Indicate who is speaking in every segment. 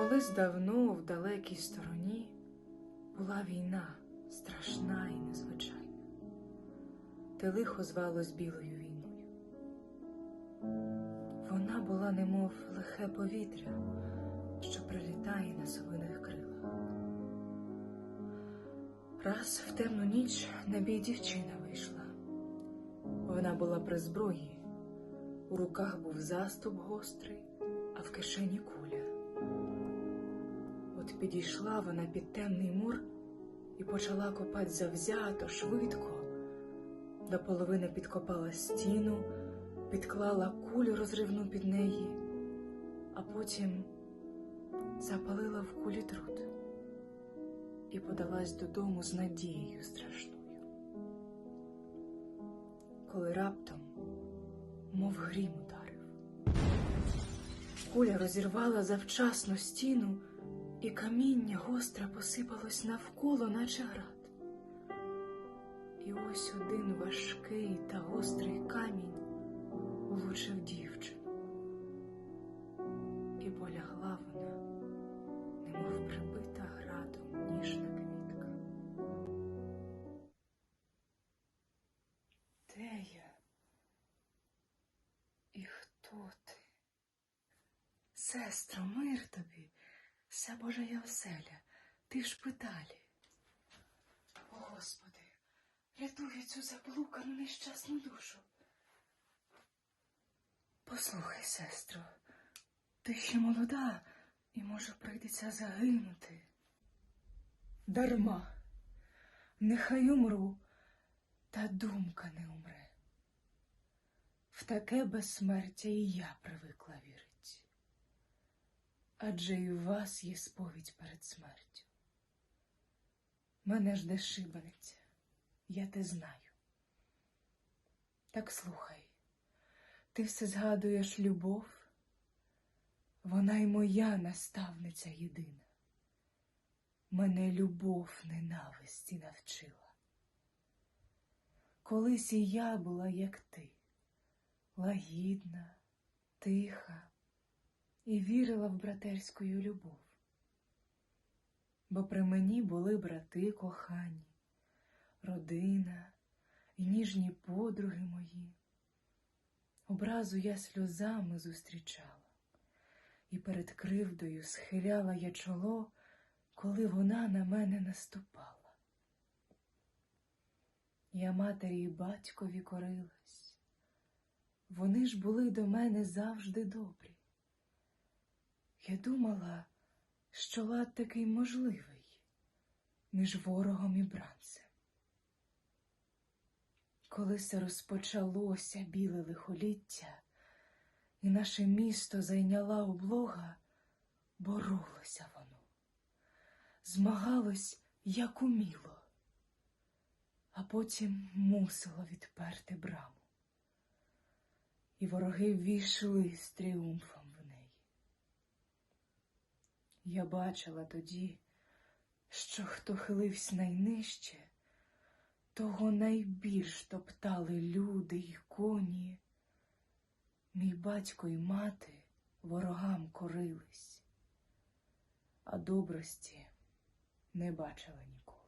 Speaker 1: Колись давно в далекій стороні була війна страшна і незвичайна. Те лихо звалось білою війною. Вона була немов лихе повітря, що прилітає на совиних крилах. Раз в темну ніч на бій дівчина вийшла. Вона була при зброї, у руках був заступ гострий, а в кишені куля. Підійшла вона під темний мур і почала копать завзято, швидко. До половини підкопала стіну, підклала кулю розривну під неї, а потім запалила в кулі труд і подалась додому з надією страшною. Коли раптом, мов грім ударив, куля розірвала завчасно стіну, і каміння гостре посипалось навколо, наче град. І ось один важкий та гострий камінь влучив дівчину. І полягла вона, немов прибита градом ніжна квітка. Де я? І хто ти? Сестро, мир тобі, вся Божая оселя, ти в шпиталі. О, Господи, рятуй цю заблукану нещасну душу. Послухай, сестро, ти ще молода і може прийдеться загинути. Дарма, нехай умру, та думка не умре. В таке безсмертя і я привикла вірити. Адже і у вас є сповідь перед смертю. Мене жде шибаниця, я те знаю. Так слухай, ти все згадуєш любов, вона й моя наставниця єдина. Мене любов ненависті навчила. Колись і я була, як ти, лагідна, тиха і вірила в братерську любов. Бо при мені були брати кохані, родина і ніжні подруги мої. Образу я сльозами зустрічала, і перед кривдою схиляла я чоло, коли вона на мене наступала. Я матері і батькові корилась, вони ж були до мене завжди добрі. Я думала, що лад такий можливий між ворогом і бранцем. Коли це розпочалося біле лихоліття, і наше місто зайняла облога, боролося воно, змагалось, як уміло, а потім мусило відперти браму. І вороги ввійшли з тріумфом. Я бачила тоді, що хто хилився найнижче, того найбільш топтали люди й коні. Мій батько й мати ворогам корились, а добрості не бачила ніколи.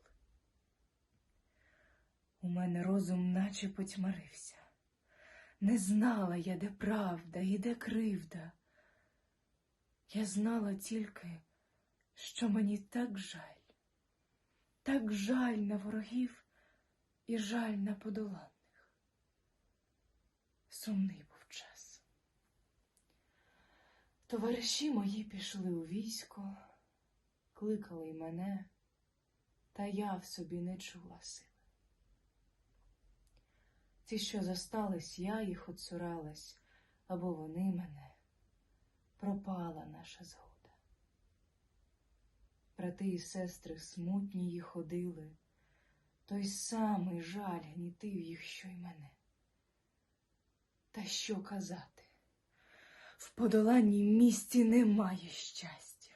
Speaker 1: У мене розум наче потьмарився. Не знала я, де правда і де кривда. Я знала тільки, що мені так жаль, так жаль на ворогів і жаль на подоланих. Сумний був час. Товариші мої пішли у військо, кликали й мене, та я в собі не чула сили. Ті, що зостались, я їх оцуралась, або вони мене пропала наша згода. Брати і сестри смутні їх ходили, той самий жаль гнітив їх, що й мене. Та що казати? В подоланні місті немає щастя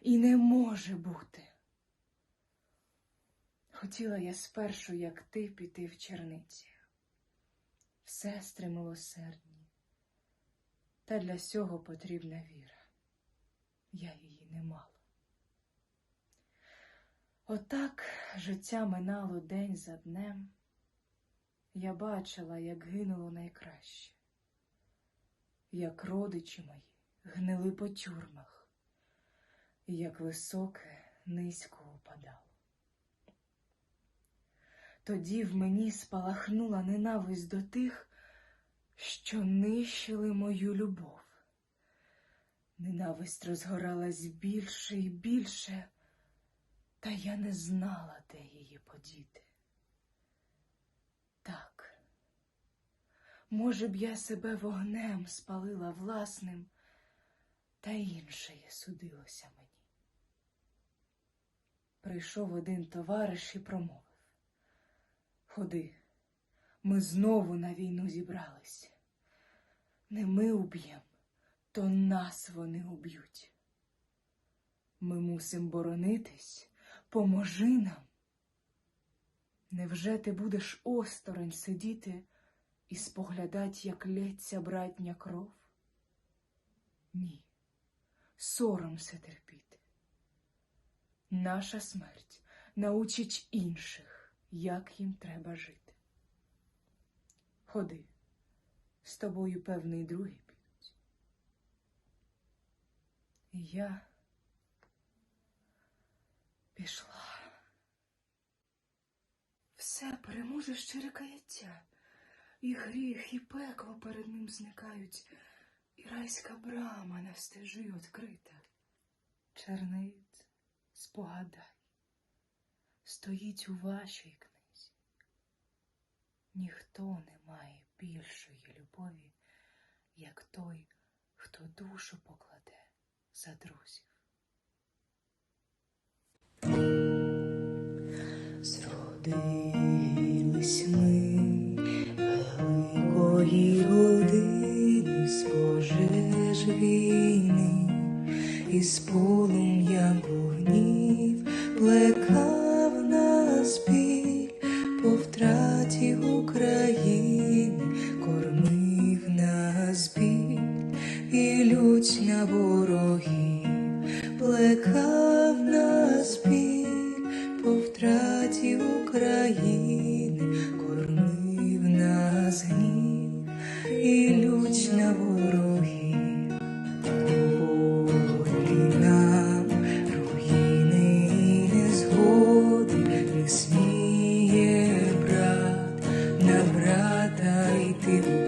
Speaker 1: і не може бути. Хотіла я спершу, як ти, піти в черниці, в сестри милосердні, та для сього потрібна віра. я її не мала. Отак життя минало день за днем. Я бачила, як гинуло найкраще, як родичі мої гнили по тюрмах, і як високе низько упадало. Тоді в мені спалахнула ненависть до тих, що нищили мою любов. Ненависть розгоралась більше і більше, та я не знала, де її подіти. Так, може б я себе вогнем спалила власним, та інше є судилося мені. Прийшов один товариш і промовив Ходи, ми знову на війну зібрались. Не ми уб'єм, то нас вони уб'ють. Ми мусим боронитись, поможи нам. Невже ти будеш осторонь сидіти і споглядать, як лється братня кров? Ні, сором все терпіти. Наша смерть научить інших, як їм треба жити. Ходи, з тобою певний другі підуть. І я пішла. Все переможе щире каяття, і гріх, і пекло перед ним зникають, і райська брама на стежі відкрита. Черниць, спогадай, стоїть у вашій. Ніхто не має більшої любові, як той, хто душу покладе за друзів.
Speaker 2: Зродились ми великої години з пожеж війни, і з полум'ям вогнів плекав нас біль по не